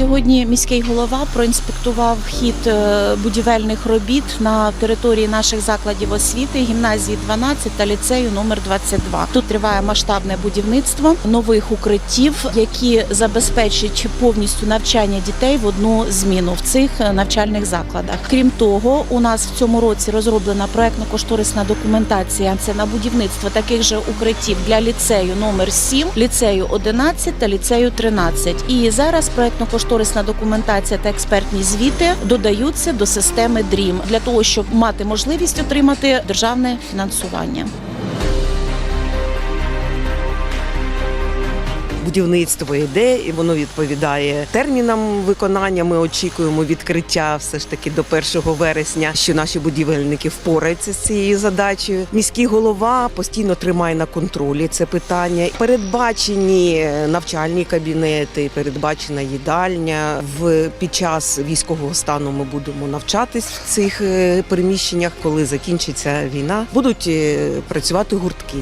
Сьогодні міський голова проінспектував хід е, будівельних робіт на території наших закладів освіти, гімназії 12 та ліцею номер 22. Тут триває масштабне будівництво нових укриттів, які забезпечать повністю навчання дітей в одну зміну в цих е, навчальних закладах. Крім того, у нас в цьому році розроблена проектно-кошторисна документація. Це на будівництво таких же укриттів для ліцею номер 7, ліцею 11 та ліцею 13. І зараз проектно-кошторисна документація та експертні звіти додаються до системи DREAM для того, щоб мати можливість отримати державне фінансування. Будівництво йде і воно відповідає термінам виконання. Ми очікуємо відкриття все ж таки до 1 вересня, що наші будівельники впораються з цією задачею. Міський голова постійно тримає на контролі це питання. Передбачені навчальні кабінети, передбачена їдальня. В під час військового стану ми будемо навчатись в цих е, приміщеннях. Коли закінчиться війна, будуть е, працювати гуртки.